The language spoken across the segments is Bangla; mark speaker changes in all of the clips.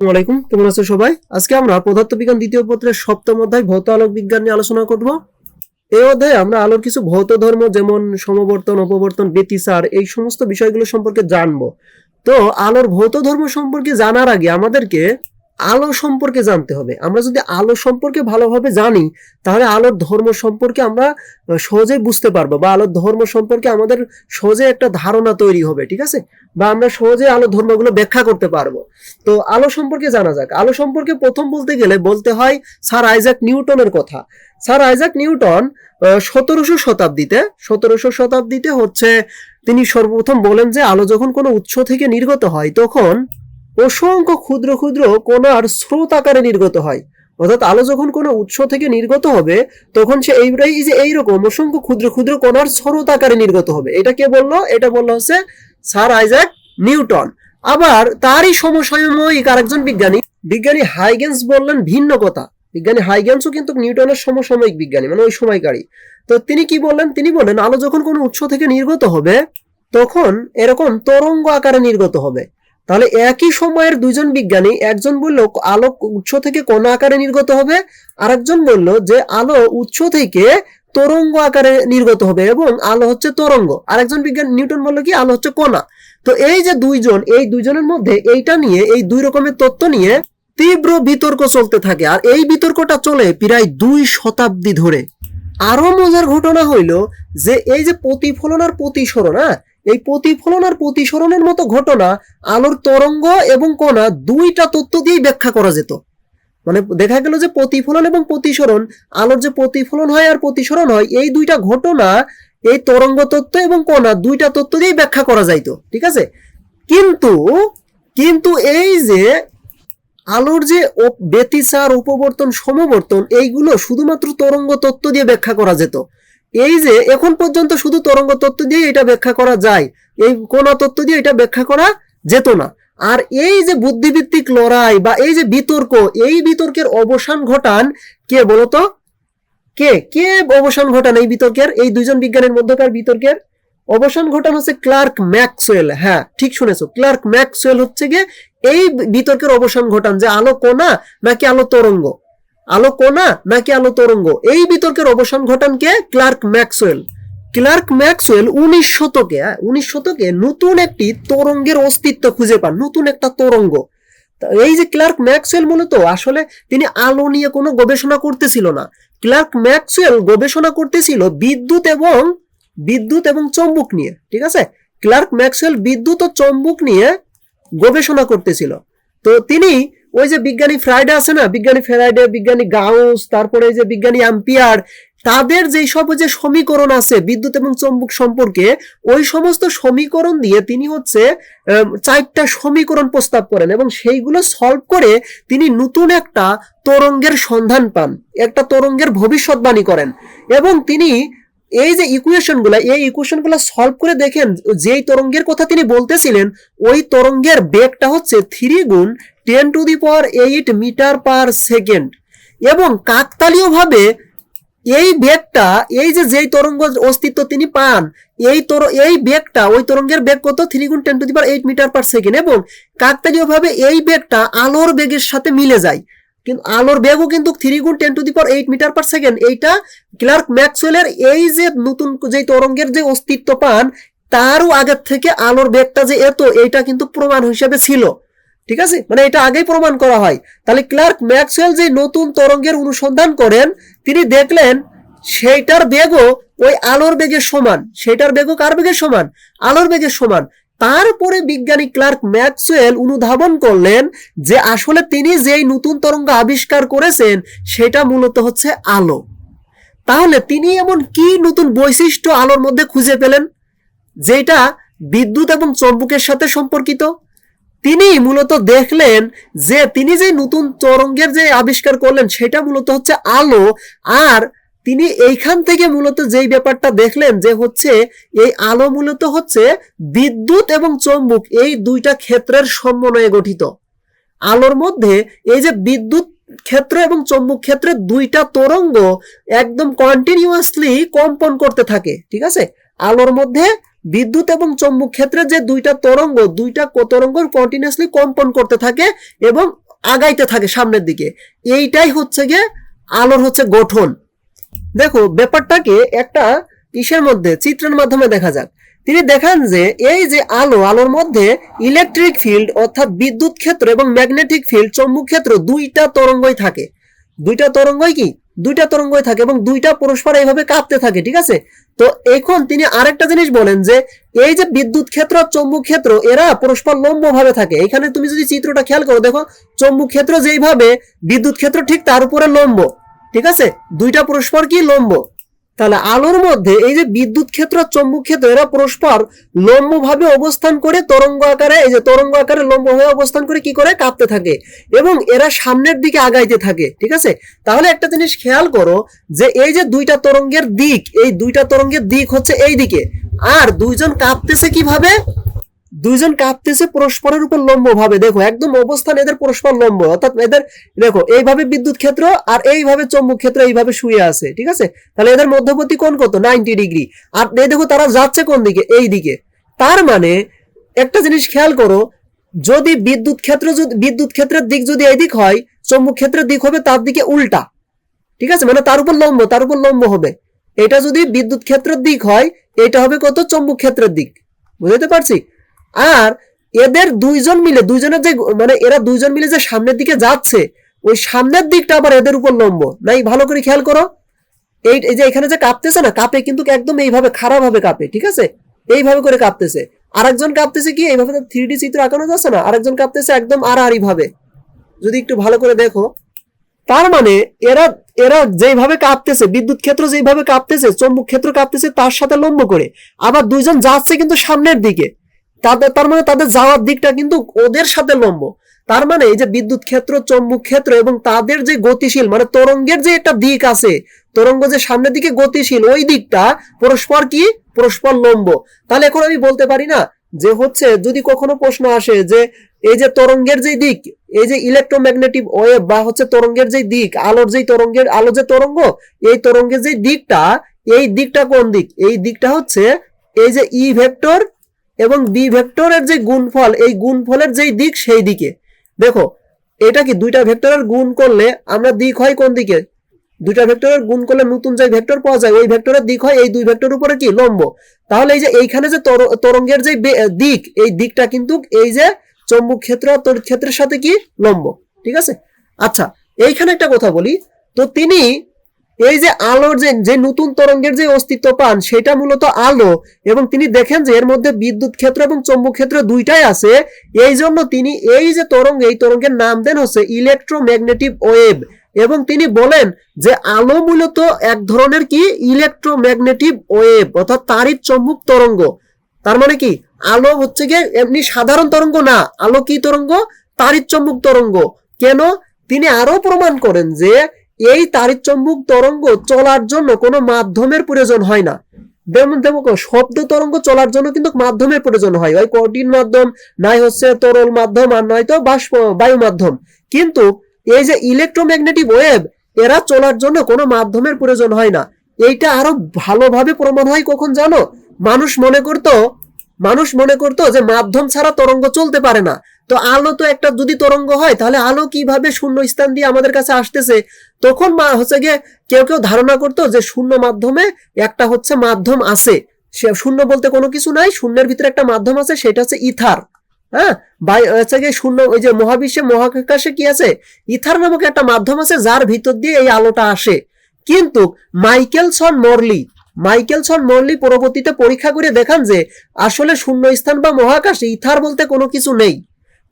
Speaker 1: আলাইকুম, কেমন আছো সবাই? আজকে আমরা পদার্থবিজ্ঞান দ্বিতীয় পত্রের সপ্তম অধ্যায় ভৌত আলোক বিজ্ঞান নিয়ে আলোচনা করব। এই অধ্যায়ে আমরা আলোর কিছু ভৌত ধর্ম, যেমন সমবর্তন, অপবর্তন, ব্যতিসার, এই সমস্ত বিষয়গুলো সম্পর্কে জানব। তো আলোর ভৌত ধর্ম সম্পর্কে জানার আগে আমাদেরকে আলো সম্পর্কে জানতে হবে। আমরা যদি আলো সম্পর্কে ভালোভাবে জানি, তাহলে আলোর ধর্ম সম্পর্কে আমরা সহজেই বুঝতে পারব বা আলোর ধর্ম সম্পর্কে আমাদের সহজে একটা ধারণা তৈরি হবে, ঠিক আছে? বা আমরা সহজে আলো ধর্মগুলো ব্যাখ্যা করতে পারব। তো আলো সম্পর্কে জানা যাক। আলো সম্পর্কে প্রথম বলতে গেলে বলতে হয় স্যার আইজাক নিউটনের কথা। স্যার আইজাক নিউটন সতেরোশো শতাব্দীতে সতেরোশো শতাব্দীতে হচ্ছে তিনি সর্বপ্রথম বলেন যে আলো যখন কোনো উৎস থেকে নির্গত হয়, তখন অসংখ্য ক্ষুদ্র ক্ষুদ্র কণার স্রোত আকারে নির্গত হয়। অর্থাৎ আলো যখন কোনো উৎস থেকে নির্গত হবে, তখন সে এইটাই যে এইরকম অসংখ্য ক্ষুদ্র ক্ষুদ্র কণার স্রোত আকারে নির্গত হবে। এটা কে বলল? এটা বলল হচ্ছে স্যার আইজাক নিউটন। আবার তারই সমসাময়িক আরেকজন বিজ্ঞানী বিজ্ঞানী হাইগেন্স বললেন ভিন্ন কথা। বিজ্ঞানী হাইগেন্সও কিন্তু নিউটনের সমসাময়িক বিজ্ঞানী মানে ওই সময়কারী তো তিনি কি বললেন? তিনি বললেন, আলো যখন কোনো উৎস থেকে নির্গত হবে, তখন এরকম তরঙ্গ আকারে নির্গত হবে। তাহলে একই সময়ের দুইজন বিজ্ঞানী, একজন বলল আলো উৎস থেকে কণা আকারে নির্গত হবে? আরেকজন বলল যে, আলো উৎস থেকে তরঙ্গ আকারে নির্গত হবে এবং আলো হচ্ছে তরঙ্গ। আরেকজন বিজ্ঞান নিউটন বলল কি, আলো হচ্ছে কণা। তো এই যে দুইজন, এই দুইজনের মধ্যে এইটা নিয়ে, এই দুই রকমের তত্ত্ব নিয়ে তীব্র বিতর্ক চলতে থাকে। আর এই বিতর্কটা চলে প্রায় দুই শতাব্দী ধরে। আরও মজার ঘটনা হইল যে, এই যে প্রতিফলন আর প্রতিসরণ হ্যাঁ? এই প্রতিফলন আর প্রতিসরণের মতো ঘটনা আলোর তরঙ্গ এবং কণা দুইটা তত্ত্ব দিয়েই ব্যাখ্যা করা যেত। মানে দেখা গেল যে প্রতিফলন এবং প্রতিসরণ, আলোর যে প্রতিফলন হয় আর প্রতিসরণ হয়, এই দুইটা ঘটনা, এই তরঙ্গ তত্ত্ব এবং কণা দুইটা তত্ত্ব দিয়েই ব্যাখ্যা করা যাইতো, ঠিক আছে? কিন্তু কিন্তু এই যে আলোর যে ব্যতিসার, উপবর্তন, সমবর্তন, এইগুলো শুধুমাত্র তরঙ্গ তত্ত্ব দিয়ে ব্যাখ্যা করা যেত। এই যে, এখন পর্যন্ত শুধু তরঙ্গ তত্ত্ব দিয়ে এটা ব্যাখ্যা করা যায়। এই কোন তত্ত্ব দিয়ে এটা ব্যাখ্যা করা যেত না। আর এই যে বুদ্ধিভিত্তিক লড়াই বা এই যে বিতর্ক, এই বিতর্কের অবসান ঘটান কে বলতো? কে? কে অবসান ঘটান এই বিতর্কের? এই দুইজন বিজ্ঞানীর মধ্যকার বিতর্কের? অবসান ঘটান হচ্ছে ক্লার্ক ম্যাক্সওয়েল হ্যাঁ ঠিক শুনেছো। ক্লার্ক ম্যাক্সওয়েল হচ্ছে গিয়ে এই বিতর্কের অবসান ঘটান যে আলো কোনা নাকি আলো তরঙ্গ। আলো কোনা নাকি আলো তরঙ্গ? এই বিতর্কের অবসান ঘটান কে? Clerk Maxwell. ক্লার্ক ম্যাক্সওয়েল উনিশ শতকে হ্যাঁ, উনিশ শতকে নতুন একটি তরঙ্গের অস্তিত্ব খুঁজে পান নতুন একটা তরঙ্গ। এই যে ক্লার্ক ম্যাক্সওয়েল মূলত আসলে তিনি আলো নিয়ে কোনো গবেষণা করতেছিল না। ক্লার্ক ম্যাক্সওয়েল গবেষণা করতেছিল বিদ্যুৎ এবং বিদ্যুৎ এবং চম্বুক নিয়ে ঠিক আছে? ক্লার্ক ম্যাক্সওয়েল বিদ্যুৎ ও চম্বুক নিয়ে গবেষণা করতেছিল। তো তিনি ওই যে বিজ্ঞানী ফ্রাইডে আছে না? বিজ্ঞানী ফ্রাইডে, বিজ্ঞানী গাউস, তারপরে যে বিজ্ঞানী অ্যাম্পিয়ার তাদের যেই সব যে সমীকরণ আছে, বিদ্যুৎ এবং চম্বুক সম্পর্কে, ওই সমস্ত সমীকরণ দিয়ে তিনি হচ্ছে চারটা সমীকরণ প্রস্তাব করেন এবং সেইগুলো সলভ করে তিনি নতুন একটা তরঙ্গের সন্ধান পান, একটা তরঙ্গের ভবিষ্যৎবাণী করেন। এবং তিনি এই যে ইকুয়েশনগুলা, এই ইকুয়েশনগুলা সলভ করে দেখেন, যেই তরঙ্গের কথা তিনি বলতেছিলেন, ওই তরঙ্গের বেগটা হচ্ছে থ্রি গুণ ten to the power eight metre per second এবং কাকতালীয় ভাবে এই বেগটা, এই যে যেই তরঙ্গ অস্তিত্ব তিনি পান, এই তর, এই বেগটা, ওই তরঙ্গের বেগ কত? থ্রি গুণ ten to the power eight metre per second এবং কাকতালীয় ভাবে এই বেগটা আলোর বেগের সাথে মিলে যায়। কিন্তু আলোর বেগও কিন্তু থ্রি গুণ ten to the power eight metre per second এইটা ক্লার্ক ম্যাক্সওয়েলের এই যে নতুন যে তরঙ্গের যে অস্তিত্ব পান তারও আগের থেকে আলোর বেগটা যে এত, এইটা কিন্তু প্রমাণ হিসেবে ছিল। ঠিক আছে? মানে এটা আগেই প্রমাণ করা হয়। তাহলে ক্লার্ক ম্যাক্সওয়েল যে নতুন তরঙ্গের অনুসন্ধান করেন, তিনি দেখলেন সেইটার বেগও ওই আলোর বেগের সমান। সেটার বেগও কার বেগের সমান? আলোর বেগের সমান। তারপরে বিজ্ঞানী ক্লার্ক ম্যাক্সওয়েল অনুধাবন করলেন যে আসলে তিনি যেই নতুন তরঙ্গ আবিষ্কার করেছেন, সেটা মূলত হচ্ছে আলো। তাহলে তিনি এমন কি নতুন বৈশিষ্ট্য আলোর মধ্যে খুঁজে পেলেন? যেটা বিদ্যুৎ এবং চম্বুকের সাথে সম্পর্কিত। তিনি মূলত দেখলেন যে তিনি যে নতুন তরঙ্গের যে আবিষ্কার করলেন, সেটা মূলত হচ্ছে আলো আর তিনি এইখান থেকে মূলত যেই ব্যাপারটা দেখলেন যে হচ্ছে এই আলো মূলত হচ্ছে বিদ্যুৎ এবং চম্বুক, এই দুইটা ক্ষেত্রের সমন্বয়ে গঠিত। আলোর মধ্যে এই যে বিদ্যুৎ ক্ষেত্র এবং চম্বুক ক্ষেত্রে দুইটা তরঙ্গ একদম কন্টিনিউয়াসলি কম্পন করতে থাকে, ঠিক আছে? আলোর মধ্যে বিদ্যুৎ এবং চম্বুক ক্ষেত্রে যে দুইটা তরঙ্গ দুইটা তরঙ্গ কন্টিনিউয়াসলি কম্পন করতে থাকে এবং আগাইতে থাকে সামনের দিকে। এইটাই হচ্ছে গিয়ে আলোর হচ্ছে গঠন। দেখো, ব্যাপারটাকে একটা ইসের মধ্যে, চিত্রের মাধ্যমে দেখা যাক। তিনি দেখান যে, এই যে আলো, আলোর মধ্যে ইলেকট্রিক ফিল্ড অর্থাৎ বিদ্যুৎ ক্ষেত্র এবং ম্যাগনেটিক ফিল্ড চৌম্বক ক্ষেত্র দুইটা তরঙ্গই থাকে। দুইটা তরঙ্গই কি? দুইটা তরঙ্গই থাকে এবং দুইটা পরস্পর এইভাবে কাঁপতে থাকে, ঠিক আছে? তো এখন তিনি আরেকটা জিনিস বলেন যে, এই যে বিদ্যুৎ ক্ষেত্র চৌম্বক ক্ষেত্র, এরা পরস্পর লম্ব ভাবে থাকে। এখানে তুমি যদি চিত্রটা খেয়াল করো, দেখো, চৌম্বক ক্ষেত্র যেইভাবে, বিদ্যুৎ ক্ষেত্র ঠিক তার উপরে লম্ব। ঠিক আছে? দুইটা পরস্পর কি লম্ব? তাহলে আলোর মধ্যে এই যে বিদ্যুৎ ক্ষেত্র আর চৌম্বক ক্ষেত্র, এরা পরস্পর লম্ব ভাবে অবস্থান করে তরঙ্গ আকারে, এই যে তরঙ্গ আকারে লম্ব হয়ে অবস্থান করে কি করে? কাঁপতে থাকে এবং এরা সামনের দিকে আগাইতে থাকে, ঠিক আছে? তাহলে একটা জিনিস খেয়াল করো যে এই যে দুইটা তরঙ্গের দিক, এই দুইটা তরঙ্গের দিক হচ্ছে এই দিকে আর দুইজন কাঁপতেছে কীভাবে? দুইজন কাঁপতেছে পরস্পরের উপর লম্ব ভাবে দেখো, একদম অবস্থান এদের পরস্পর লম্ব, অর্থাৎ এদের, দেখো, এইভাবে বিদ্যুৎ ক্ষেত্র আর এইভাবে চৌম্বক ক্ষেত্র এইভাবে শুয়ে আছে, ঠিক আছে? তাহলে এদের মধ্যবর্তী কোণ কত? নাইনটি ডিগ্রি আর এই দেখো, তারা যাচ্ছে কোন দিকে? এই দিকে। তার মানে একটা জিনিস খেয়াল করো, যদি বিদ্যুৎ ক্ষেত্র যদি, বিদ্যুৎ ক্ষেত্রের দিক যদি এই দিক হয়, চৌম্বক ক্ষেত্রের দিক হবে তার দিকে উল্টা, ঠিক আছে? মানে তার উপর লম্ব, তার উপর লম্ব হবে। এটা যদি বিদ্যুৎ ক্ষেত্রের দিক হয়, এটা হবে কত? চৌম্বক ক্ষেত্রের দিক। বুঝতে পারছি? আর এদের দুইজন মিলে, দুইজনের যে মানে এরা দুইজন মিলে যে সামনের দিকে যাচ্ছে, ওই সামনের দিকটা আবার এদের উপর লম্ব। নাই, ভালো করে খেয়াল করো। এই যে এখানে যে কাঁপতেছে না, কাঁপে কিন্তু একদম এইভাবে খারাপ ভাবে কাঁপে, ঠিক আছে? এইভাবে করে কাঁপতেছে। আরেকজন কাঁপতেছে কি, এইভাবে তো থ্রি ডি চিত্র আঁকানো যাচ্ছে না, আরেকজন কাঁপতেছে একদম আড়াআড়ি ভাবে যদি একটু ভালো করে দেখো, তার মানে এরা এরা যেভাবে কাঁপতেছে, বিদ্যুৎ ক্ষেত্র যেভাবে কাঁপতেছে, চৌম্বক ক্ষেত্র কাঁপতেছে তার সাথে লম্ব করে। আবার দুইজন যাচ্ছে কিন্তু সামনের দিকে। তাদের তার মানে তাদের যাওয়ার দিকটা কিন্তু ওদের সাথে লম্ব। তার মানে এই যে বিদ্যুৎ ক্ষেত্র, চৌম্বক ক্ষেত্র এবং তাদের যে গতিশীল মানে তরঙ্গের যে একটা দিক আছে, তরঙ্গ যে সামনের দিকে গতিশীল, ওই দিকটা পরস্পর কি? পরস্পর লম্ব। তাহলে এখন আমি বলতে পারি না যে হচ্ছে যদি কখনো প্রশ্ন আসে যে এই যে তরঙ্গের যে দিক, এই যে ইলেকট্রোম্যাগনেটিক ওয়েভ বা হচ্ছে তরঙ্গের যে দিক, আলোর যে তরঙ্গের, আলো যে তরঙ্গ, এই তরঙ্গের যে দিকটা, এই দিকটা কোন দিক? এই দিকটা হচ্ছে এই যে ই ভেক্টর এবং বি ভেক্টরের যে গুণফল, এই গুণফলের যেই দিক সেই দিকে। দেখো, এটা কি দুইটা ভেক্টরের গুণ করলে আমরা দিক হয় কোন দিকে? দুইটা ভেক্টরের গুণ করলে নতুন যে ভেক্টর পাওয়া যায়, ওই ভেক্টরের দিক হয় এই দুই ভেক্টর উপরে কি? লম্ব। তাহলে এই যে এইখানে যে তর- তরঙ্গের যে দিক, এই দিকটা কিন্তু এই যে চৌম্বক ক্ষেত্র আর তড়িৎ ক্ষেত্রের সাথে কি? লম্ব। ঠিক আছে? আচ্ছা এইখানে একটা কথা বলি। তো তিনি এই যে আলোর যে যে নতুন তরঙ্গের যে অস্তিত্ব পান, সেটা মূলত আলো। এবং তিনি দেখেন যে এর মধ্যে বিদ্যুৎ ক্ষেত্র এবং চৌম্বক ক্ষেত্র দুইটাই আছে। এই জন্য তিনি এই যে তরঙ্গ, এই তরঙ্গের নাম দেন হচ্ছে ইলেকট্রোম্যাগনেটিক ওয়েভ। এবং তিনি বলেন যে আলো মূলত এক ধরনের কি? ইলেকট্রোম্যাগনেটিক ওয়েভ, অর্থাৎ তারিত চৌম্বক তরঙ্গ। তার মানে কি? আলো হচ্ছে গিয়ে এমনি সাধারণ তরঙ্গ না। আলো কি তরঙ্গ? তারিত চম্বুক তরঙ্গ। কেন? তিনি আরও প্রমাণ করেন যে এই তারিত চৌম্বক তরঙ্গ চলার জন্য কোনো মাধ্যমের প্রয়োজন হয় না। যেমন দেখো শব্দ তরঙ্গ চলার জন্য কিন্তু মাধ্যমের প্রয়োজন হয়। ওই কঠিন মাধ্যম, নাই হচ্ছে তরল মাধ্যম, আর নয়তো বাষ্প, বায়ু মাধ্যম। কিন্তু এই যে ইলেকট্রোম্যাগনেটিক ওয়েভ এরা চলার জন্য কোনো মাধ্যমের প্রয়োজন হয় না। এইটা আরও ভালোভাবে প্রমাণ হয় কখন জানো? মানুষ মনে করতো মানুষ মনে করতো যে মাধ্যম ছাড়া তরঙ্গ চলতে পারে না। তো আলো তো একটা যদি তরঙ্গ হয়, তাহলে আলো কীভাবে শূন্য স্থান দিয়ে আমাদের কাছে আসতেছে? তখন হচ্ছে গিয়ে কেউ কেউ ধারণা করতো যে শূন্য মাধ্যমে একটা হচ্ছে মাধ্যম আছে। সে শূন্য বলতে কোনো কিছু নাই, শূন্যের ভিতরে একটা মাধ্যম আছে, সেটা হচ্ছে ইথার। হ্যাঁ? বাই হচ্ছে গিয়ে শূন্য, ওই যে মহাবিশ্বে মহাকাশে কি আছে? ইথার নামক একটা মাধ্যম আছে, যার ভিতর দিয়ে এই আলোটা আসে। কিন্তু মাইকেলসন মরলি মাইকেলসন মরলি পরবর্তীতে পরীক্ষা করে দেখান যে আসলে শূন্য স্থান বা মহাকাশে, ইথার বলতে কোনো কিছু নেই।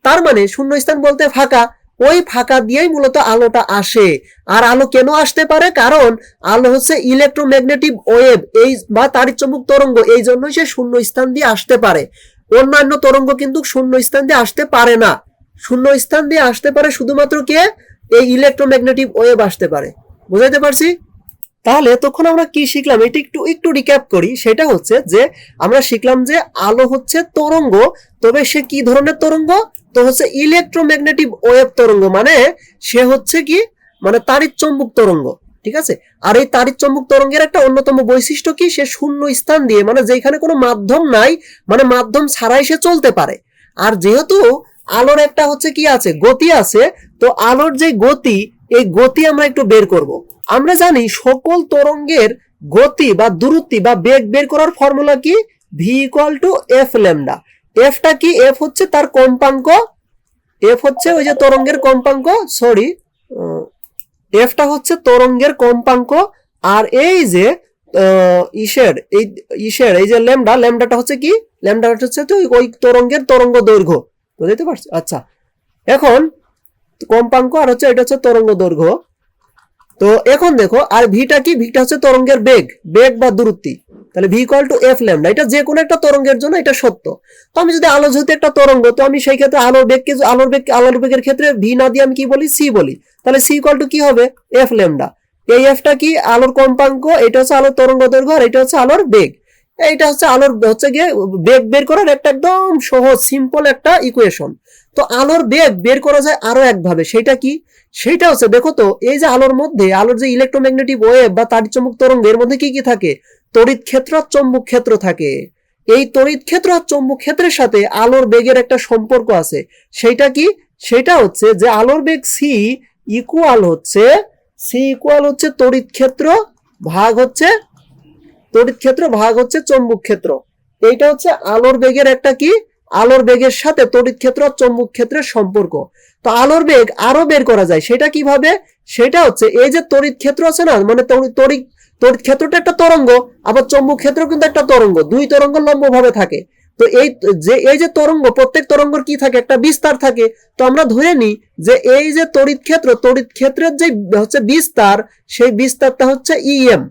Speaker 1: তার মানে শূন্য স্থান বলতে ফাঁকা, ওই ফাঁকা দিয়েই মূলত আলোটা আসে। আর আলো কেন আসতে পারে? কারণ আলো হচ্ছে ইলেকট্রোম্যাগনেটিক ওয়েভ, এই বা তারিচম্বুক তরঙ্গ, এই জন্যই সে শূন্য স্থান দিয়ে আসতে পারে। অন্যান্য তরঙ্গ কিন্তু শূন্য স্থান দিয়ে আসতে পারে না। শূন্য স্থান দিয়ে আসতে পারে শুধুমাত্র কে? এই ইলেকট্রোম্যাগনেটিক ওয়েভ আসতে পারে। বুঝাইতে পারছি? তাহলে তখন আমরা কি শিখলাম? এটি একটু একটু রিক্যাপ করি। সেটা হচ্ছে যে, আমরা শিখলাম যে আলো হচ্ছে তরঙ্গ। তবে সে কি ধরনের তরঙ্গ? তো হচ্ছে ইলেকট্রোম্যাগনেটিক ওয়েভ তরঙ্গ। মানে সে হচ্ছে কি? মানে তারিত চম্বুক তরঙ্গ। ঠিক আছে? আর এই তারিত চম্বুক তরঙ্গের একটা অন্যতম বৈশিষ্ট্য কি? সে শূন্য স্থান দিয়ে মানে যেখানে কোনো মাধ্যম নাই মানে মাধ্যম ছাড়াই সে চলতে পারে। আর যেহেতু আলোর একটা হচ্ছে কি আছে? গতি আছে, তো আলোর যে গতি, এই গতি আমরা একটু বের করব। আমরা জানি সকল তরঙ্গের গতি বা দূরত্ব বা বেগ বের করার ফর্মুলা কি? V equal to F lambda এফটা কি? এফ হচ্ছে তার কম্পাঙ্ক। এফ হচ্ছে ওই যে তরঙ্গের কম্পাঙ্ক সরি এফটা হচ্ছে তরঙ্গের কম্পাঙ্ক। আর এই যে ইসের, এই ইসের, এই যে ল্যামডা ল্যামডাটা হচ্ছে কি? ল্যামডাটা হচ্ছে তো ওই তরঙ্গের তরঙ্গ দৈর্ঘ্য। বুঝতে পারছি? আচ্ছা। এখন, কম্পাঙ্ক আর হচ্ছে, এটা হচ্ছে তরঙ্গ দৈর্ঘ্য। তো এখন দেখো, আর ভিটা কি? ভিটা হচ্ছে তরঙ্গের বেগ বেগ বা দূরত্ব। তাহলে V equal to F lambda এটা যে কোনো একটা তরঙ্গের জন্য এটা সত্য। তো আমি যদি আলো যেহেতু একটা তরঙ্গ, তো আমি সেই ক্ষেত্রে আলোর বেগকে আলোর বেগ আলোর বেগের ক্ষেত্রে ভি না দিয়ে আমি কি বলি? সি বলি। তাহলে সি ইকুয়াল টু কি হবে? এফ ল্যামডা এই এফটা কি? আলোর কম্পাঙ্ক, এটা হচ্ছে আলোর তরঙ্গ দৈর্ঘ্য আর এটা হচ্ছে আলোর বেগ। এইটা হচ্ছে আলোর হচ্ছে গিয়ে বেগ বের করার একটা একদম সহজ সিম্পল একটা ইকুয়েশন তো আলোর বেগ বের করা যায় আরও একভাবে। সেটা কি? সেটা হচ্ছে, দেখো তো, এই যে আলোর মধ্যে, আলোর যে ইলেকট্রোম্যাগনেটিক ওয়েভ বা তাড়িৎচুম্বক তরঙ্গ, এর মধ্যে কি কি থাকে? তড়িৎ ক্ষেত্র আর চৌম্বক ক্ষেত্র থাকে। এই তড়িৎ ক্ষেত্র আর চৌম্বক ক্ষেত্রের সাথে আলোর বেগের একটা সম্পর্ক আছে। সেটা কি? সেটা হচ্ছে যে আলোর বেগ সি ইকুয়াল হচ্ছে সি ইকুয়াল হচ্ছে তড়িৎ ক্ষেত্র ভাগ হচ্ছে তড়িৎ ক্ষেত্র ভাগ হচ্ছে চৌম্বক ক্ষেত্র। এইটা হচ্ছে আলোর বেগের একটা কি? আলোর বেগের সাথে তড়িৎ ক্ষেত্র চৌম্বক ক্ষেত্রের সম্পর্ক। তো আলোর বেগ আরও বের করা যায়, সেটা কীভাবে? সেটা হচ্ছে এই যে তড়িৎ ক্ষেত্র আছে না মানে তড়িৎ তড়িৎ ক্ষেত্রটা একটা তরঙ্গ, আবার চৌম্বক ক্ষেত্র কিন্তু একটা তরঙ্গ, দুই তরঙ্গ লম্বভাবে থাকে। তো এই, যে এই যে তরঙ্গ, প্রত্যেক তরঙ্গর কি থাকে? একটা বিস্তার থাকে। তো আমরা ধরে নিই যে এই যে তড়িৎ ক্ষেত্র, তড়িৎ ক্ষেত্রের যে হচ্ছে বিস্তার, সেই বিস্তারটা হচ্ছে ইএম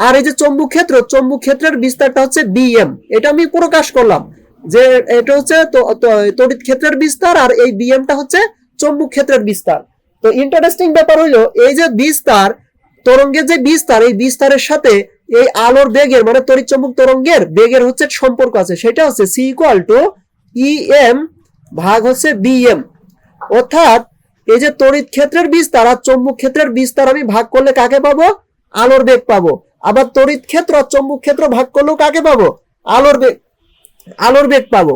Speaker 1: আর এই যে চৌম্বক ক্ষেত্র চৌম্বক ক্ষেত্রের বিস্তারটা হচ্ছে বিএম এটা আমি প্রকাশ করলাম। যে এটা হচ্ছে তড়িৎ ক্ষেত্রের বিস্তার আর এই বিএমটা হচ্ছে চৌম্বক ক্ষেত্রের বিস্তার। তো ইন্টারেস্টিং ব্যাপার হলো এই যে বিস্তার, তরঙ্গের যে বিস্তার, এই বিস্তারের সাথে এই আলোর বেগের মানে তড়িৎ চৌম্বক তরঙ্গের বেগের হচ্ছে সম্পর্ক আছে। সেটা হচ্ছে সি ইকুয়াল টু ইএম ভাগ হচ্ছে বিএম অর্থাৎ এই যে তড়িৎ ক্ষেত্রের বিস্তার আর চৌম্বক ক্ষেত্রের বিস্তার আমি ভাগ করলে কাকে পাবো? আলোর বেগ পাবো। আবার তড়িৎ ক্ষেত্র আর চৌম্বক ক্ষেত্র ভাগ করলেও কাকে পাবো? আলোর বেগ আলোর বেগ পাবো।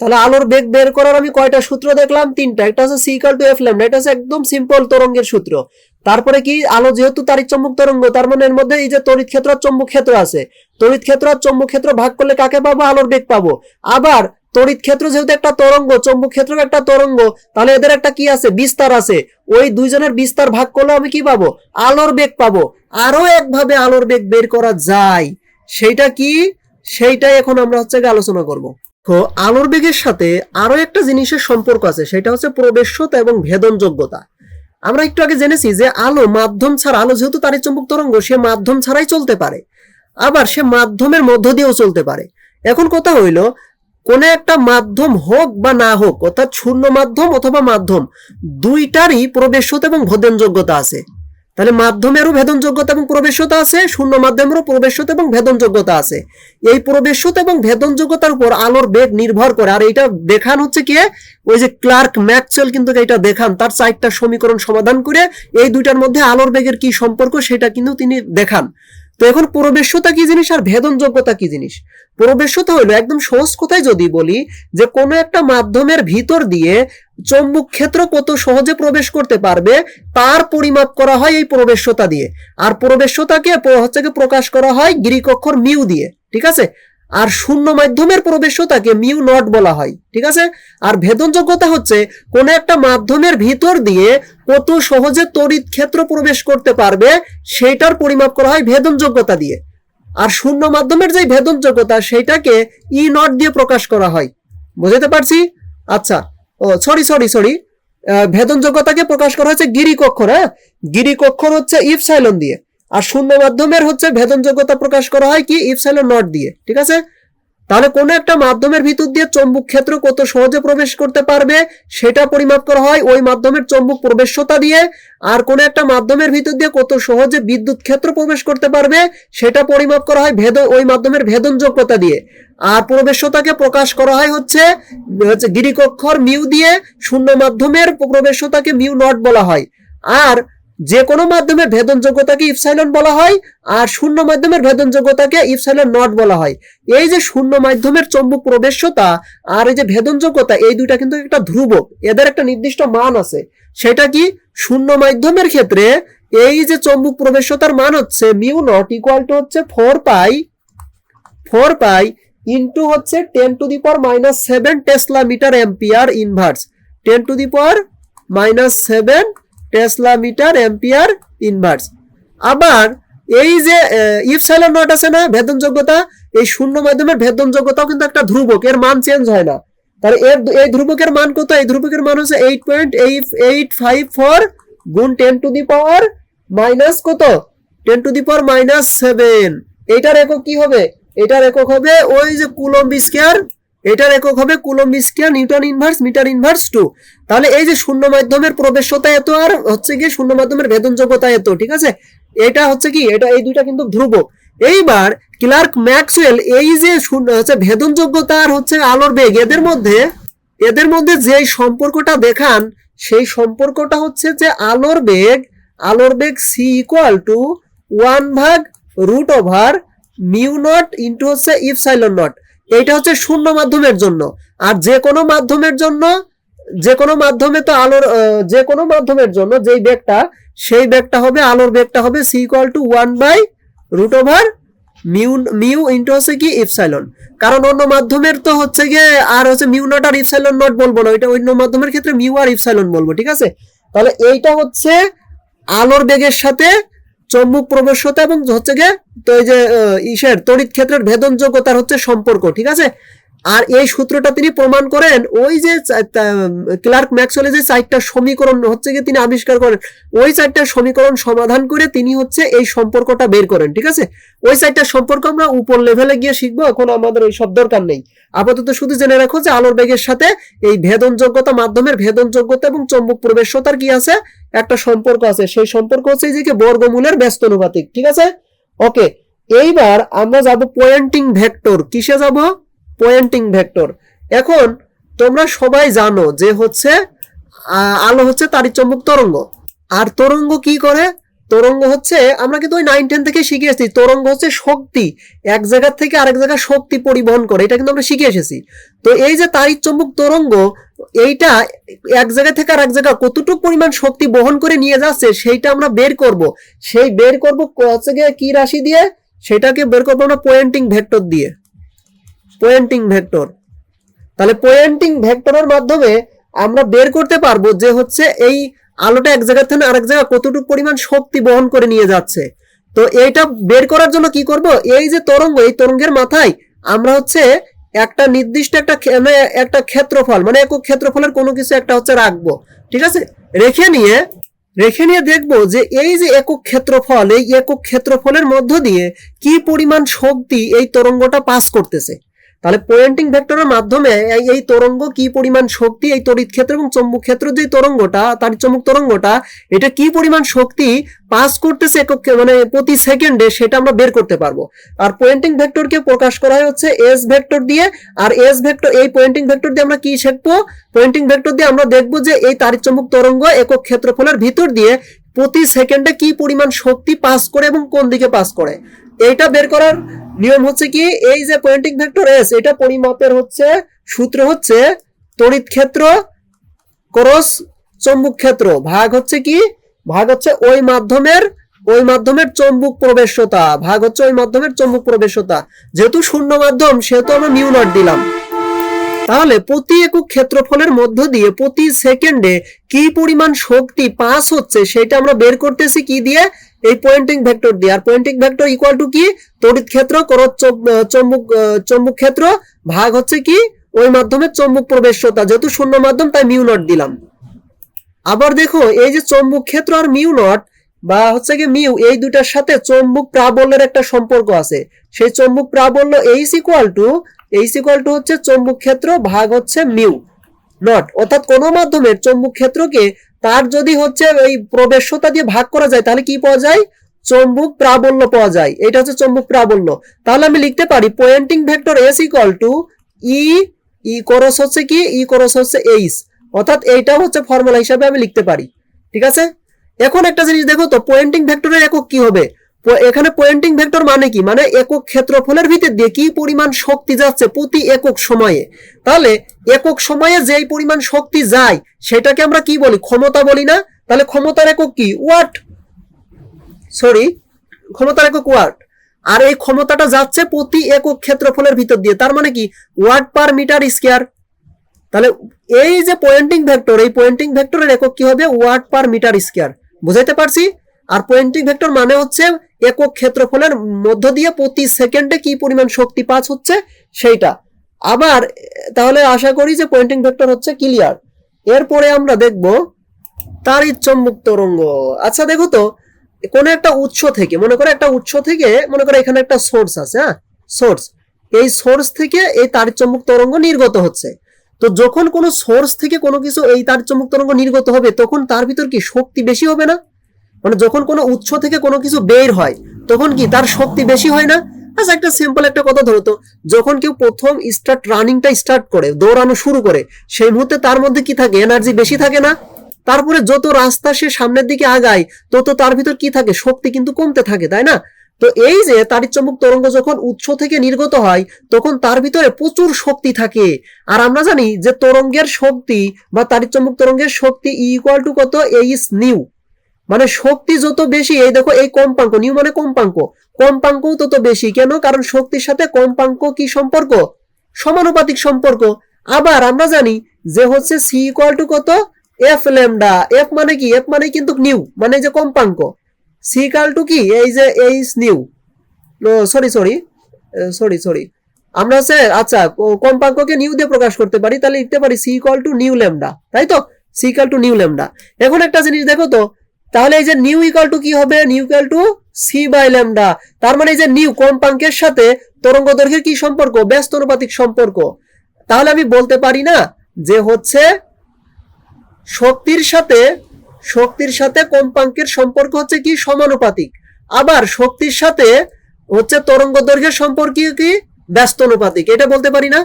Speaker 1: তাহলে আলোর বেগ বের করার আমি কয়টা সূত্র দেখলাম? তিনটা। একটা হচ্ছে C equal to F lambda এটা হচ্ছে একদম সিম্পল তরঙ্গের সূত্র। তারপরে কি? আলো যেহেতু তারিখ চম্বক তরঙ্গ, তার মানে এর মধ্যে এই যে তড়িৎ ক্ষেত্র আর চৌম্বক ক্ষেত্র আছে। তড়িৎ ক্ষেত্র আর চৌম্বক ক্ষেত্র ভাগ করলে কাকে পাবো? আলোর বেগ পাবো। আবার তড়িৎ ক্ষেত্র যেহেতু একটা তরঙ্গ, চৌম্বক ক্ষেত্র একটা তরঙ্গ, তাহলে এদের একটা কি আছে? বিস্তার আছে। ওই দুইজনের বিস্তার ভাগ করলে আমি কি পাবো? আলোর বেগ পাবো। আরও একভাবে আলোর বেগ বের করা যায়। সেইটা কি? সেইটাই এখন আমরা হচ্ছে আলোচনা করব। তো আলোর বেগের সাথে আরও একটা জিনিসের সম্পর্ক আছে, সেটা হচ্ছে প্রবেশ্যতা এবং ভেদন যোগ্যতা আমরা একটু আগে জেনেছি যে আলো মাধ্যম ছাড়া, আলো যেহেতু তারের চুম্বক তরঙ্গ, সে মাধ্যম ছাড়াই চলতে পারে। আবার সে মাধ্যমের মধ্য দিয়েও চলতে পারে। এখন কথা হইল কোন একটা মাধ্যম হোক বা না হোক, অর্থাৎ শূন্য মাধ্যম অথবা মাধ্যম, দুইটারই প্রবেশ্যতা এবং ভেদন যোগ্যতা আছে। তাহলে মাধ্যমেরও ভেদন যোগ্যতা এবং প্রবেশ্যতা আছে, শূন্য মাধ্যমেরও প্রবেশ্যতা এবং ভেদন যোগ্যতা আছে। এই প্রবেশ্যতা এবং ভেদন যোগ্যতার উপর আলোর বেগ নির্ভর করে, আর এইটা দেখান হচ্ছে কি, ওই যে ক্লার্ক ম্যাক্সওয়েল কিন্তু এটা দেখান, তার চারটা সমীকরণ সমাধান করে এই দুইটার মধ্যে আলোর বেগের কি সম্পর্ক সেটা কিন্তু তিনি দেখান। তো এখন প্রবেশ্যতা কি জিনিস আর ভেদন যোগ্যতা কি জিনিস? প্রবেশ্যতা হলো একদম সহজ কথায় যদি বলি যে কোনো একটা মাধ্যমের ভিতর দিয়ে চৌম্বক ক্ষেত্র কত সহজে প্রবেশ করতে পারবে, তার পরিমাপ করা হয় এই প্রবেশ্যতা দিয়ে। আর প্রবেশ্যতাকে হচ্ছে প্রকাশ করা হয় গ্রিক অক্ষর মিউ দিয়ে, ঠিক আছে? আর শূন্য মাধ্যমের প্রবেশ্যতাকে মিউ নট বলা হয়, ঠিক আছে? আর ভেদনযোগ্যতা হচ্ছে, কোন একটা মাধ্যমের ভিতর দিয়ে কত সহজে তড়িৎ ক্ষেত্র প্রবেশ করতে পারবে সেটার পরিমাপ করা হয় ভেদনযোগ্যতা দিয়ে। আর শূন্য মাধ্যমের যে ভেদনযোগ্যতা সেটাকে ই নট দিয়ে প্রকাশ করা হয়। বুঝতে পারছি? আচ্ছা ও সরি সরি সরি ভেদনযোগ্যতাকে প্রকাশ করা হয়েছে গিরিক অক্ষর হ্যাঁ? গিরিক অক্ষর হচ্ছে ইফসাইলন দিয়ে। আর শূন্য মাধ্যমের হচ্ছে ভেদনযোগ্যতা প্রকাশ করা হয় কি ইফসাইলন নট দিয়ে, ঠিক আছে? তাহলে কোন একটা মাধ্যমের ভিতর দিয়ে চম্বুক ক্ষেত্র কত সহজে প্রবেশ করতে পারবে, সেটা পরিমাপ করা হয় ওই মাধ্যমের চম্বুক প্রবেশ্যতা দিয়ে, আর কোন একটা মাধ্যমের ভিতর দিয়ে কত সহজে বিদ্যুৎ ক্ষেত্র প্রবেশ করতে পারবে, সেটা পরিমাপ করা হয় ভেদ ওই মাধ্যমের ভেদন যোগ্যতা দিয়ে। আর প্রবেশ্যতাকে প্রকাশ করা হয় হচ্ছে হচ্ছে গিরিকক্ষর মিউ দিয়ে, শূন্য মাধ্যমের প্রবেশ্যতাকে মিউ নট বলা হয়। আর যে কোনো মাধ্যমের ভেদনযোগ্যতাকে ইপসাইলন বলা হয় আর শূন্য মাধ্যমের ভেদনযোগ্যতাকে ইপসাইলন নট বলা হয়। এই যে শূন্য মাধ্যমের চৌম্বক প্রবেশ্যতা আর এই যে ভেদনযোগ্যতা এই দুইটা কিন্তু একটা ধ্রুবক। এদের একটা নির্দিষ্ট মান আছে। সেটা কি? শূন্য মাধ্যমের ক্ষেত্রে এই যে চৌম্বক প্রবেশ্যতার মান হচ্ছে মিউ নট ইকুয়াল টু হচ্ছে four pi four pi into হচ্ছে ten to the power minus seven tesla metre ampere inverse. Ten to the power minus seven tesla metre ampere inverse আবার এই যে ইফসাইলন নট আছে না ভেদন যোগ্যতা, এই শূন্য মাধ্যমের ভেদনযোগ্যতাও কিন্তু একটা ধ্রুবক, এর মান চেঞ্জ হয় না। তাহলে এর এই ধ্রুবকের মান কত এই ধ্রুবকের মান হচ্ছে eight point eight eight five four গুণ ten to the power minus কত? Ten to the power minus seven এটার একক কি হবে? এটার একক হবে ওই যে কুলম্ব স্কয়ার এটার একক হবে coulomb newton inverse metre inverse two তাহলে এই যে শূন্য মাধ্যমের প্রবেশ্যতা এত আর হচ্ছে কি শূন্য মাধ্যমের ভেদনযোগ্যতা এত, ঠিক আছে? এটা হচ্ছে কি? এটা এই দুইটা কিন্তু ধ্রুবক। এইবার ক্লার্ক ম্যাক্সওয়েল এই যে হচ্ছে ভেদনযোগ্যতা আর হচ্ছে আলোর বেগ, এদের মধ্যে এদের মধ্যে যে সম্পর্কটা দেখান, সেই সম্পর্কটা হচ্ছে যে আলোর বেগ আলোর বেগ সি ইকুয়াল টু ওয়ান ভাগ root over mu not into হচ্ছে ইপসাইলন নট এইটা হচ্ছে শূন্য মাধ্যমের জন্য। আর যে কোনো মাধ্যমের জন্য, যে কোনো মাধ্যমে তো আলোর যে কোনো মাধ্যমের জন্য যেই বেগটা, সেই বেগটা হবে, আলোর বেগটা হবে C equal to one by root over mu mu into হচ্ছে কি ইপসাইলন কারণ অন্য মাধ্যমের তো হচ্ছে গিয়ে আর হচ্ছে মিউ নট আর ইপসাইলন নট বলব না, ওইটা অন্য মাধ্যমের ক্ষেত্রে মিউ আর ইপসাইলন বলব, ঠিক আছে? তাহলে এইটা হচ্ছে আলোর বেগের সাথে চৌম্বক প্রবেশ্যতা এবং হচ্ছে গিয়ে তো এই যে ইসের তড়িৎ ক্ষেত্রের ভেদনযোগ্যতার হচ্ছে সম্পর্ক, ঠিক আছে? আর এই সূত্রটা তিনি প্রমাণ করেন, ওই যে ক্লার্ক ম্যাক্সওয়েলের যে চারটা সমীকরণ হচ্ছে গিয়ে তিনি আবিষ্কার করেন, ওই চারটা সমীকরণ সমাধান করে তিনি হচ্ছে এই সম্পর্কটা বের করেন, ঠিক আছে? ওই চারটা সম্পর্ক আমরা উপর লেভেলে গিয়ে শিখব, এখন আমাদের ওই সব দরকার নেই। আপাতত শুধু জেনে রাখো যে আলোর বেগের সাথে এই ভেদনযোগ্যতা, মাধ্যমের ভেদনযোগ্যতা এবং চৌম্বক প্রবেশ্যতার কি আছে? একটা সম্পর্ক আছে, সেই সম্পর্ক হচ্ছে এই যে কি বর্গমূলের ব্যস্ত অনুপাতিক, ঠিক আছে? ওকে এইবার আমরা যাব পয়েন্টিং ভেক্টর কিসে যাব? পয়েন্টিং ভেক্টর এখন তোমরা সবাই জানো যে হচ্ছে আলো হচ্ছে তারিচম্বক তরঙ্গ। আর তরঙ্গ কি করে? তরঙ্গ হচ্ছে, আমরা কিন্তু ওই নাইন টেন থেকে শিখে এসেছি। তরঙ্গ হচ্ছে শক্তি। এক জায়গা থেকে আরেক জায়গায় শক্তি পরিবহন করে, এটা কিন্তু আমরা শিখে এসেছি। তো এই যে তারিক চম্বক তরঙ্গ, এইটা এক জায়গা থেকে আরেক জায়গা কতটুকু পরিমাণ শক্তি বহন করে নিয়ে যাচ্ছে, সেইটা আমরা বের করব। সেই বের করব হচ্ছে গিয়ে কি রাশি দিয়ে? সেটাকে বের করব আমরা পয়েন্টিং ভেক্টর দিয়ে। পয়েন্টিং ভেক্টর তাহলে পয়েন্টিং ভেক্টরের মাধ্যমে আমরা বের করতে পারব যে হচ্ছে এই আলোটা এক জায়গা থেকে আরেক জায়গা কতটুকু পরিমাণ শক্তি বহন করে নিয়ে যাচ্ছে? তো এইটা বের করার জন্য কি করব? এই যে তরঙ্গ, এই তরঙ্গের মাথায় আমরা হচ্ছে একটা নির্দিষ্ট একটা মানে একটা ক্ষেত্রফল মানে একক ক্ষেত্রফলের কোনো কিছু একটা হচ্ছে রাখব। ঠিক আছে? রেখে নিয়ে রেখে নিয়ে দেখব যে এই যে একক ক্ষেত্রফল, এই একক ক্ষেত্রফলের মধ্য দিয়ে কি পরিমাণ শক্তি এই তরঙ্গটা পাস করতেছে। তাহলে পয়েন্টিং ভেক্টরের মাধ্যমে এই এই তরঙ্গ কি পরিমাণ শক্তি, এই তড়িৎ ক্ষেত্র এবং চৌম্বক ক্ষেত্র যে তরঙ্গটা, তার চৌম্বক তরঙ্গটা, এটা কি পরিমাণ শক্তি পাস করতেছে একক মানে প্রতি সেকেন্ডে সেটা আমরা বের করতে পারব। আর পয়েন্টিং ভেক্টরকে প্রকাশ করা হয় হচ্ছে এস ভেক্টর দিয়ে, আর এস ভেক্টর এই পয়েন্টিং ভেক্টর দিয়ে আমরা কি শিখব? পয়েন্টিং ভেক্টর দিয়ে আমরা দেখব যে এই তারিখ চৌম্বক তরঙ্গ একক ক্ষেত্রফলের ভিতর দিয়ে প্রতি সেকেন্ডে কি পরিমাণ শক্তি পাস করে এবং কোন দিকে পাস করে। এইটা বের করার নিয়ম হচ্ছে কি, এই যে পয়েন্টিং ভেক্টর এস এটা পরিমাপের হচ্ছে সূত্র হচ্ছে তড়িৎ ক্ষেত্র ক্রস চৌম্বক ক্ষেত্র। ভাগ হচ্ছে কি, ভাগ হচ্ছে ওই মাধ্যমের ওই মাধ্যমের চৌম্বক প্রবেশ্যতা ভাগ হচ্ছে ওই মাধ্যমের চৌম্বক প্রবেশ্যতা যেহেতু শূন্য মাধ্যম, সেহেতু আমরা মিউ নট দিলাম। তাহলে প্রতি একক ক্ষেত্রফলের মধ্য দিয়ে প্রতি সেকেন্ডে কি পরিমাণ শক্তি পাস হচ্ছে, সেটা আমরা বের করতেছি কি দিয়ে? এই পয়েন্টিং ভেক্টর দিয়ে। আর পয়েন্টিং ভেক্টর ইকুয়াল টু কি? তড়িৎ ক্ষেত্র, করত চৌম্বক চৌম্বক ক্ষেত্র, ভাগ হচ্ছে কি? ওই মাধ্যমে চৌম্বক প্রবেশ্যতা যেহেতু শূন্য মাধ্যম, তাই মিউ নট দিলাম। আবার দেখো, এই যে চৌম্বক ক্ষেত্র আর মিউ নট বা হচ্ছে কি মিউ এই দুটার সাথে চৌম্বক প্রাবল্যের একটা সম্পর্ক আছে। সেই চৌম্বক প্রাবল্য H equal to H equal to হচ্ছে চৌম্বক ক্ষেত্র, ভাগ হচ্ছে মিউ নট অর্থাৎ কোনো মাধ্যমের চৌম্বক ক্ষেত্রকে তার যদি হচ্ছে ওই প্রবেশ্যতা দিয়ে ভাগ করা যায়, তাহলে কি পাওয়া যায়? চম্বুক প্রাবল্য পাওয়া যায়। এটা হচ্ছে চম্বুক প্রাবল্য। তাহলে আমি লিখতে পারি Poynting vector S equal to E E cross হচ্ছে কি? ই করস হচ্ছে এইচ অর্থাৎ এইটাও হচ্ছে ফর্মুলা হিসাবে আমি লিখতে পারি। ঠিক আছে? এখন একটা জিনিস দেখো তো পয়েন্টিং ভেক্টরের একক কি হবে? এখানে পয়েন্টিং ভেক্টর মানে কি? মানে একক ক্ষেত্রফলের ভিতর দিয়ে কি পরিমাণ শক্তি যাচ্ছে প্রতি একক সময়ে? তাহলে একক সময়ে যেই পরিমাণ শক্তি যায়, সেটাকে আমরা কি বলি? ক্ষমতা বলি না? তাহলে ক্ষমতার একক কি? ওয়াট? সরি ক্ষমতার একক ওয়াট। আর এই ক্ষমতাটা যাচ্ছে প্রতি একক ক্ষেত্রফলের ভিতর দিয়ে। তার মানে কি? Watt per metre square. তাহলে এই যে পয়েন্টিং ভেক্টর এই পয়েন্টিং ভেক্টরের একক কি হবে? Watt per metre square. বুঝাইতে পারছি? আর পয়েন্টিং ভেক্টর মানে হচ্ছে একক ক্ষেত্রফলের মধ্য দিয়ে প্রতি সেকেন্ডে কি পরিমাণ শক্তি পাস হচ্ছে সেইটা। আবার, তাহলে আশা করি যে পয়েন্টিং ভেক্টর হচ্ছে ক্লিয়ার। এরপরে আমরা দেখব তাড়িৎ চম্বুক তরঙ্গ। আচ্ছা দেখো তো, কোন একটা উৎস থেকে, মনে করো একটা উৎস থেকে, মনে করো এখানে একটা সোর্স আছে হ্যাঁ? সোর্স। এই সোর্স থেকে এই তাড়িৎ চম্বুক তরঙ্গ নির্গত হচ্ছে। তো যখন কোনো সোর্স থেকে কোনো কিছু এই তাড়িৎ চম্বুক তরঙ্গ নির্গত হবে, তখন তার ভিতর কি শক্তি বেশি হবে না? মানে যখন কোনো উৎস থেকে কোনো কিছু বের হয়, তখন কি তার শক্তি বেশি হয় না? আচ্ছা একটা সিম্পল একটা কথা ধরো তো, যখন কেউ প্রথম স্টার্ট রানিংটা স্টার্ট করে, দৌড়ানো শুরু করে, সেই মুহূর্তে তার মধ্যে কি থাকে? এনার্জি বেশি থাকে না? তারপরে যত রাস্তা সে সামনের দিকে আগায়, তত তার ভিতর কি থাকে? শক্তি কিন্তু কমতে থাকে, তাই না? তো এই যে তারিচম্বুক তরঙ্গ যখন উৎস থেকে নির্গত হয়, তখন তার ভিতরে প্রচুর শক্তি থাকে। আর আমরা জানি যে তরঙ্গের শক্তি বা তারিচম্বুক তরঙ্গের শক্তি ইকুয়াল টু কত? এইস নিউ মানে শক্তি যত বেশি, এই দেখো, এই কম্পাঙ্ক, নিউ মানে কম্পাঙ্ক। কম্পাঙ্কও তত বেশি, কেন? কারণ শক্তির সাথে কম্পাঙ্ক কি সম্পর্ক? সমানুপাতিক সম্পর্ক। আবার আমরা জানি যে হচ্ছে সি ইকুয়াল টু কত? এফ ল্যামডা এফ মানে কি? এফ মানে কিন্তু নিউ মানে যে কম্পাঙ্ক। সি ইকুয়াল টু কি? এই যে H nu. Sorry sorry sorry sorry আমরা হচ্ছে আচ্ছা কম্পাঙ্ককে নিউ দিয়ে প্রকাশ করতে পারি, তাহলে লিখতে পারি C equal to nu lambda তাই তো? C equal to nu lambda এখন একটা জিনিস দেখো তো তাহলে এই যে নিউ ইকুয়াল টু কি হবে? Nu equal to C by lambda তার মানে এই যে নিউ কম্পাঙ্কের সাথে তরঙ্গ দৈর্ঘ্যের কি সম্পর্ক? ব্যস্ত অনুপাতিক সম্পর্ক। তাহলে আমি বলতে পারি না যে হচ্ছে শক্তির সাথে শক্তির সাথে কম্পাঙ্কের সম্পর্ক হচ্ছে কি? সমানুপাতিক। আবার শক্তির সাথে হচ্ছে তরঙ্গ দৈর্ঘ্যের সম্পর্ক কি? ব্যস্ত অনুপাতিক। এটা বলতে পারি না?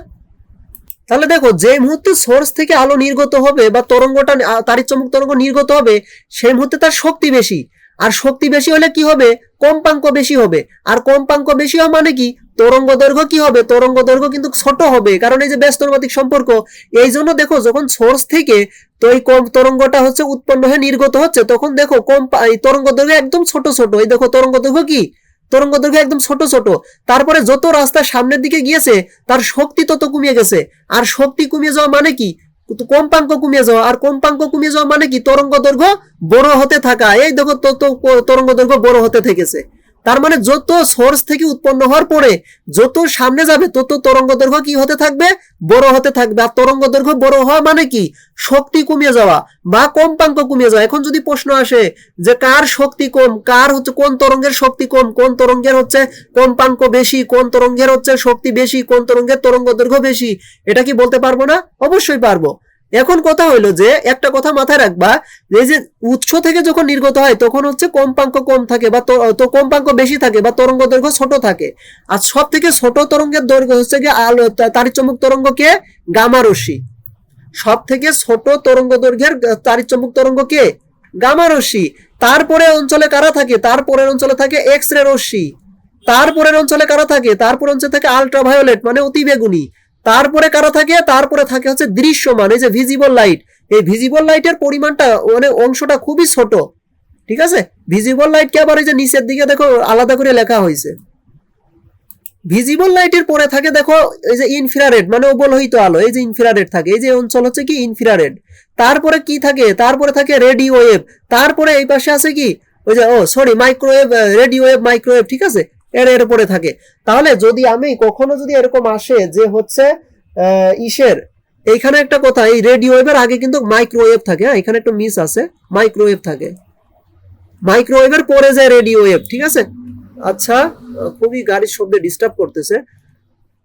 Speaker 1: তাহলে দেখো যে মুহূর্তে সোর্স থেকে আলো নির্গত হবে বা তরঙ্গটা আহ, তারির চমক তরঙ্গ নির্গত হবে সেই মুহূর্তে তার শক্তি বেশি। আর শক্তি বেশি হলে কি হবে? কম্পাঙ্ক বেশি হবে। আর কম্পাঙ্ক বেশি হওয়া মানে কি? তরঙ্গ দৈর্ঘ্য কি হবে? তরঙ্গ দৈর্ঘ্য কিন্তু ছোট হবে কারণ এই যে ব্যস্ত সম্পর্ক এই জন্য দেখো যখন সোর্স থেকে তো এই কম তরঙ্গটা হচ্ছে উৎপন্ন হয়ে নির্গত হচ্ছে তখন দেখো কম তরঙ্গ দৈর্ঘ্য একদম ছোট ছোট। এই দেখো তরঙ্গ দৈর্ঘ্য কি? তরঙ্গ দৈর্ঘ্য একদম ছোট ছোট। তারপরে যত রাস্তা সামনের দিকে গিয়েছে, তার শক্তি তত কমিয়ে গেছে। আর শক্তি কমিয়ে যাওয়া মানে কি? কম্পাঙ্ক কমিয়ে যাওয়া। আর কম্পাঙ্ক কমিয়ে যাওয়া মানে কি? তরঙ্গ দৈর্ঘ্য বড় হতে থাকা। এই দেখো তরঙ্গ দৈর্ঘ্য বড় হতে থেকেছে। তার মানে যত সোর্স থেকে উৎপন্ন হওয়ার পরে যত সামনে যাবে, তত তরঙ্গ দৈর্ঘ্য কি হতে থাকবে? বড় হতে থাকবে। আর তরঙ্গ দৈর্ঘ্য বড় হওয়া মানে কি? শক্তি কমিয়ে যাওয়া বা কম্পাঙ্ক কমিয়ে যাওয়া। এখন যদি প্রশ্ন আসে যে কার শক্তি কম, কার হচ্ছে কোন তরঙ্গের শক্তি কম, কোন তরঙ্গের হচ্ছে কম্পাঙ্ক বেশি, কোন তরঙ্গের হচ্ছে শক্তি বেশি, কোন তরঙ্গের তরঙ্গ দৈর্ঘ্য বেশি, এটা কি বলতে পারব না? অবশ্যই পারব। এখন কথা হইল যে, একটা কথা মাথায় রাখবা, এই যে উৎস থেকে যখন নির্গত হয়, তখন হচ্ছে কম্পাঙ্ক কম থাকে বা তো- কম্পাঙ্ক বেশি থাকে বা তরঙ্গ দৈর্ঘ্য ছোট থাকে। আর সব থেকে ছোট তরঙ্গের দৈর্ঘ্য হচ্ছে গিয়ে আলো তারি চমক তরঙ্গকে গামা রশ্মি। সব থেকে ছোট তরঙ্গ দৈর্ঘ্যের তারি চমক তরঙ্গ কে? গামা রশ্মি। তারপরে অঞ্চলে কারা থাকে? তারপরের অঞ্চলে থাকে এক্স রে রশ্মি। তারপরের অঞ্চলে কারা থাকে? তারপর অঞ্চলে থাকে আলট্রাভায়োলেট মানে অতি বেগুনি তারপরে কারা থাকে? তারপরে থাকে হচ্ছে দৃশ্যমান, এই যে ভিজিবল লাইট এই ভিজিবল লাইটের পরিমাণটা মানে অংশটা খুবই ছোট। ঠিক আছে? ভিজিবল লাইটকে আবার এই যে নিচের দিকে দেখো, আলাদা করে লেখা হয়েছে। ভিজিবল লাইটের পরে থাকে, দেখো, এই যে ইনফ্রারেড মানে অবলোহিত আলো, এই যে ইনফ্রারেড থাকে। এই যে অঞ্চল হচ্ছে কি? ইনফ্রারেড তারপরে কি থাকে? তারপরে থাকে রেডিও ওয়েভ তারপরে এই পাশে আছে কি? ওই যে, ও sorry microwave radio wave microwave ঠিক আছে? এর এর পরে থাকে। তাহলে যদি আমি কখনো যদি এরকম আসে যে হচ্ছে ইসের, এইখানে একটা কথা, এই রেডিও ওয়েভের আগে কিন্তু মাইক্রোওয়েভ থাকে হ্যাঁ? এখানে একটু মিস আছে, মাইক্রোওয়েভ থাকে। মাইক্রোওয়েভের পরে যায় রেডিও ওয়েভ ঠিক আছে? আচ্ছা খুবই গাড়ির শব্দে ডিস্টার্ব করতেছে।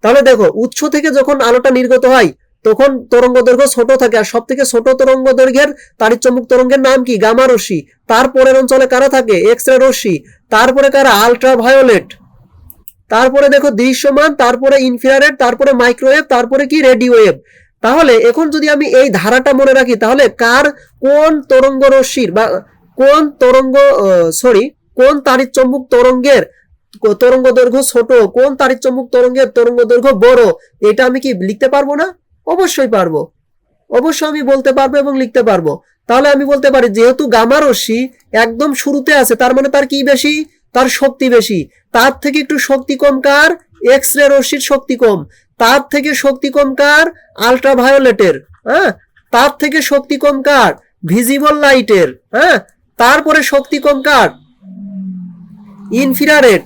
Speaker 1: তাহলে দেখো, উৎস থেকে যখন আলোটা নির্গত হয়, তখন তরঙ্গ দৈর্ঘ্য ছোট থাকে। আর সব থেকে ছোট তরঙ্গ দৈর্ঘ্যের তারির চমক তরঙ্গের নাম কি? গামা রশ্মি। তারপরের অঞ্চলে কারা থাকে? এক্স রে রশ্মি। তারপরে কারা আলট্রা ভায়োলেট তারপরে দেখো দৃশ্যমান, তারপরে ইনফ্রারেড তারপরে মাইক্রোওয়েভ তারপরে কি রেডিও ওয়েভ তাহলে এখন যদি আমি এই ধারাটা মনে রাখি, তাহলে কার কোন তরঙ্গ রশ্মির বা কোন তরঙ্গ সরি কোন তাড়িৎ চম্বুক তরঙ্গের তরঙ্গ দৈর্ঘ্য ছোট, কোন তাড়িৎ চম্বুক তরঙ্গের তরঙ্গ দৈর্ঘ্য বড়, এটা আমি কি লিখতে পারব না? অবশ্যই পারব। অবশ্যই আমি বলতে পারব এবং লিখতে পারব। তাহলে আমি বলতে পারি, যেহেতু গামা রশ্মি একদম শুরুতে আছে, তার মানে তার কি বেশি? তার শক্তি বেশি। তার থেকে একটু শক্তি কম কার? এক্স রে রশ্মির শক্তি কম। তার থেকে শক্তি কম কার? আলট্রাভায়োলেটের হ্যাঁ? তার থেকে শক্তি কম কার? ভিজিবল লাইটের হ্যাঁ? তারপরে শক্তি কম কার? ইনফ্রারেড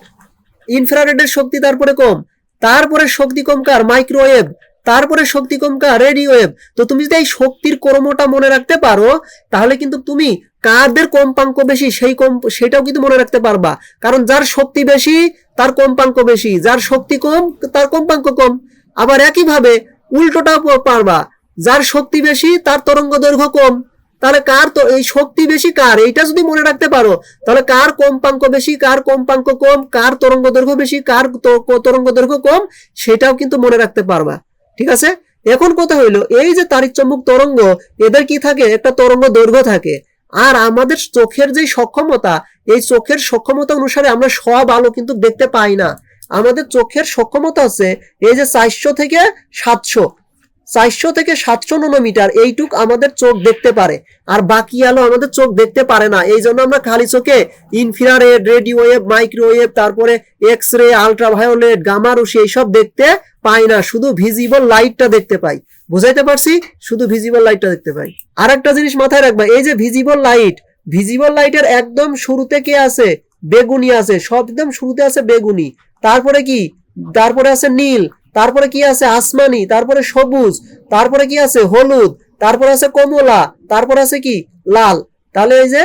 Speaker 1: ইনফ্রারেডের শক্তি তারপরে কম। তারপরে শক্তি কম কার? মাইক্রোওয়েভ তারপরে শক্তি কম কার রেডিও ওয়েভ তো তুমি যদি এই শক্তির কর্মটা মনে রাখতে পারো, তাহলে কিন্তু তুমি কারদের কম্পাঙ্ক বেশি, সেই কম সেটাও কিন্তু মনে রাখতে পারবা। কারণ যার শক্তি বেশি, তার কম্পাঙ্ক বেশি। যার শক্তি কম, তার কম্পাঙ্ক কম। আবার একইভাবে উল্টোটাও পারবা। যার শক্তি বেশি, তার তরঙ্গ দৈর্ঘ্য কম। তাহলে কার তো এই শক্তি বেশি কার? এইটা যদি মনে রাখতে পারো, তাহলে কার কম্পাঙ্ক বেশি, কার কম্পাঙ্ক কম, কার তরঙ্গ দৈর্ঘ্য বেশি, কার তরঙ্গ দৈর্ঘ্য কম, সেটাও কিন্তু মনে রাখতে পারবা। ঠিক আছে? এখন কথা হইল, এই যে তারিক চম্বুক তরঙ্গ, এদের কি থাকে? একটা তরঙ্গ দৈর্ঘ্য থাকে। আর আমাদের চোখের যে সক্ষমতা, এই চোখের সক্ষমতা অনুসারে আমরা সব আলো কিন্তু দেখতে পাই না। আমাদের চোখের সক্ষমতা হচ্ছে, এই যে চারশো থেকে সাতশো। চারশো থেকে সাতশো ন্যানোমিটার এইটুক আমাদের চোখ দেখতে পারে। আর বাকি আলো আমাদের চোখ দেখতে পারে না। এই জন্য আমরা খালি চোখে ইনফ্রারেড রেডিও ওয়েভ মাইক্রোওয়েভ তারপরে এক্স রে আলট্রাভায়োলেট গামা রশ্মি এইসব দেখতে পাই না, শুধু ভিজিবল লাইটটা দেখতে পাই। বুঝাইতে পারছি? শুধু ভিজিবল লাইটটা দেখতে পাই। আর একটা জিনিস মাথায় রাখবা, এই যে ভিজিবল লাইট ভিজিবল লাইটের একদম শুরুতে কে আছে? বেগুনি আছে। সব একদম শুরুতে আছে বেগুনি। তারপরে কি? তারপরে আছে নীল। তারপরে কি আছে? আসমানি। তারপরে সবুজ। তারপরে কি আছে? হলুদ। তারপরে আছে কমলা। তারপরে আছে কি? লাল। তাহলে এই যে,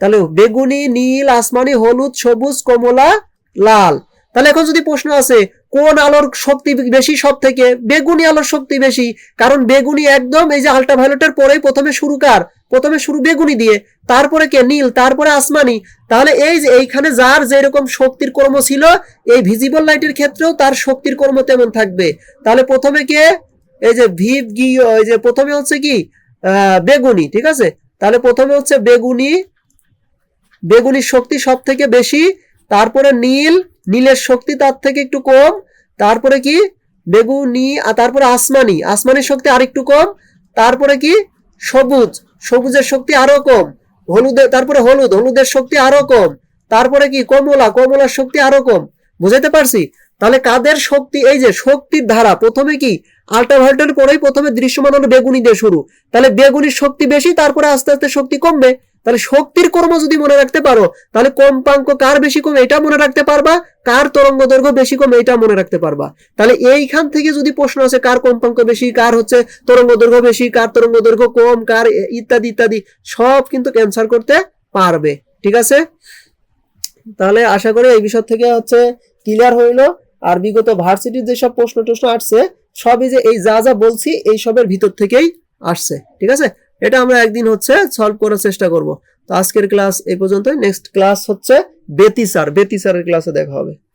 Speaker 1: তাহলে বেগুনি, নীল, আসমানি, হলুদ, সবুজ, কমলা, লাল। তাহলে এখন যদি প্রশ্ন আছে কোন আলোর শক্তি বেশি সব থেকে বেগুনি আলোর শক্তি বেশি। কারণ বেগুনি একদম এই যে আল্ট্রাভায়োলেটের পরেই প্রথমে শুরু কার? প্রথমে শুরু বেগুনি দিয়ে। তারপরে কে? নীল। তারপরে আসমানি। তাহলে এই যে এইখানে যার যেরকম শক্তির কর্ম ছিল, এই ভিজিবল লাইটের ক্ষেত্রেও তার শক্তির কর্ম তেমন থাকবে। তাহলে প্রথমে কে? এই যে ভিভ গি এই যে প্রথমে হচ্ছে কি? বেগুনি, ঠিক আছে? তাহলে প্রথমে হচ্ছে বেগুনি। বেগুনির শক্তি সব থেকে বেশি। তারপরে নীল। নীলের শক্তি তার থেকে একটু কম, তারপরে কি? বেগুনি, আর তারপরে আসমানি। আসমানির শক্তি আরেকটু কম, তারপরে কি? সবুজ। সবুজের শক্তি আরও কম। হলুদের তারপরে হলুদ। হলুদের শক্তি আরও কম। তারপরে কি? কমলা। কমলার শক্তি আরও কম। বুঝাইতে পারছি? তাহলে কাদের শক্তি? এই যে শক্তির ধারা, প্রথমে কি? আল্ট্রাভায়োলেটের পরেই প্রথমে দৃশ্যমান হলো বেগুনি দিয়ে শুরু। তাহলে বেগুনির শক্তি বেশি, তারপরে আস্তে আস্তে শক্তি কমবে। তাহলে শক্তির কর্ম যদি মনে রাখতে পারো, তাহলে কম্পাঙ্ক কার বেশি কম এটা মনে রাখতে পারবা, কার তরঙ্গ দৈর্ঘ্য বেশি কম এটা মনে রাখতে পারবা। তাহলে এইখান থেকে যদি প্রশ্ন আছে কার কম্পাঙ্ক বেশি, কার হচ্ছে তরঙ্গ দৈর্ঘ্য বেশি, কার তরঙ্গ দৈর্ঘ্য কম, কার ইত্যাদি ইত্যাদি, সব কিন্তু ক্যান্সার করতে পারবে, ঠিক আছে? তাহলে আশা করি এই বিষয় থেকে হচ্ছে ক্লিয়ার হইল। আর বিগত ভার্সিটির যেসব প্রশ্ন টশ্ন আসছে, সবই যে এই যা যা বলছি, এই সবের ভিতর থেকেই আসছে, ঠিক আছে? এটা আমরা একদিন হচ্ছে সলভ করার চেষ্টা করব। তো আজকের ক্লাস এই পর্যন্ত নেক্সট ক্লাস হচ্ছে বেতি স্যার বেতি বেতিসারের ক্লাসে দেখা হবে।